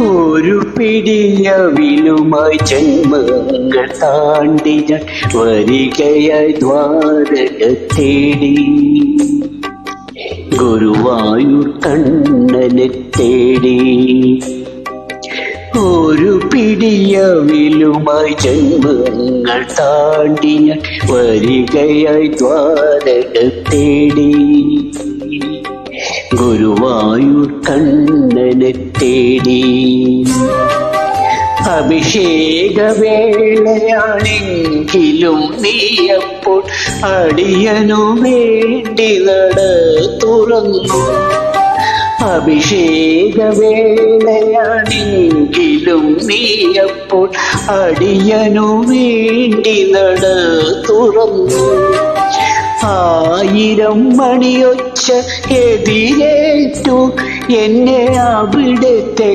ഒരു പിടിയവിലുമായി ജന്മങ്ങൾ താണ്ടി ഞാൻ വരികയായി ദ്വാരക തേടി ഗുരുവായൂർ കണ്ണനെ തേടി. ഒരു പിടിയവിലുമായി ജന്മങ്ങൾ താണ്ടി ഞാൻ വരികയായി ദ്വാരക തേടി ഗുരുവായൂർ കണ്ണനെ തേടി. അഭിഷേകവേളയാണെങ്കിലും നീയപ്പോൾ അടിയനു വേണ്ടി നട തുറന്നു. അഭിഷേകവേളയാണെങ്കിലും നീയപ്പോൾ അടിയനു വേണ്ടി നട തുറന്നു. ആയിരം മണിയൊച്ച എതിരേറ്റു. എന്നെ അവിടുത്തെ